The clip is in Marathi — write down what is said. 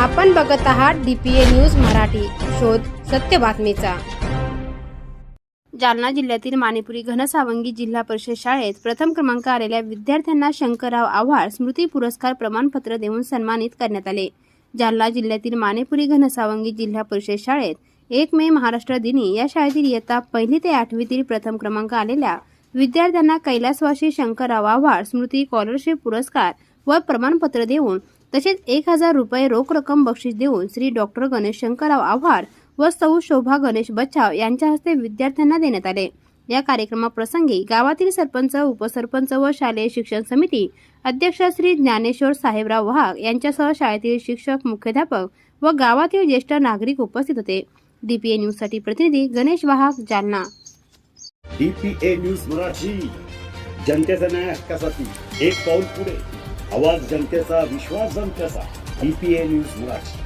आपण बघत आहात डीपीए न्यूज मराठी. शोध सत्य बातमीचा. जालना जिल्ह्यातील मानेपुरी घनसावंगी जिल्हा परिषद शाळेत प्रथम क्रमांक आलेल्या विद्यार्थ्यांना शंकरराव आव्हाड स्मृती पुरस्कार प्रमाणपत्र देऊन सन्मानित करण्यात आले. जालना जिल्ह्यातील मानेपुरी घनसावंगी जिल्हा परिषद शाळेत एक मे महाराष्ट्र दिनी या शाळेतील इयत्ता पहिली ते आठवीतील प्रथम क्रमांक आलेल्या विद्यार्थ्यांना कैलासवासी शंकरराव आव्हाड स्मृती स्कॉलरशिप पुरस्कार व प्रमाणपत्र देऊन तसेच एक हजार रुपये रोख रक्कम बक्षीस देऊन श्री डॉक्टर गणेश शंकरराव आव्हाड व सौ शोभा गणेश बच्चाव यांच्या हस्ते विद्यार्थ्यांना देण्यात आले. या कार्यक्रमाप्रसंगी गावातील सरपंच उपसरपंच व शालेय शिक्षण समिती अध्यक्ष श्री ज्ञानेश्वर साहेबराव वाघ यांच्यासह शाळेतील शिक्षक मुख्याध्यापक व गावातील ज्येष्ठ नागरिक उपस्थित होते. डीपीए न्यूजसाठी प्रतिनिधी गणेश वाहक जालना. DPA news Marathi. जनतेचा न्याय हक्कासाठी एक पाऊल पुढे. आवाज जनतेचा विश्वास जनतेचा. DPA news Marathi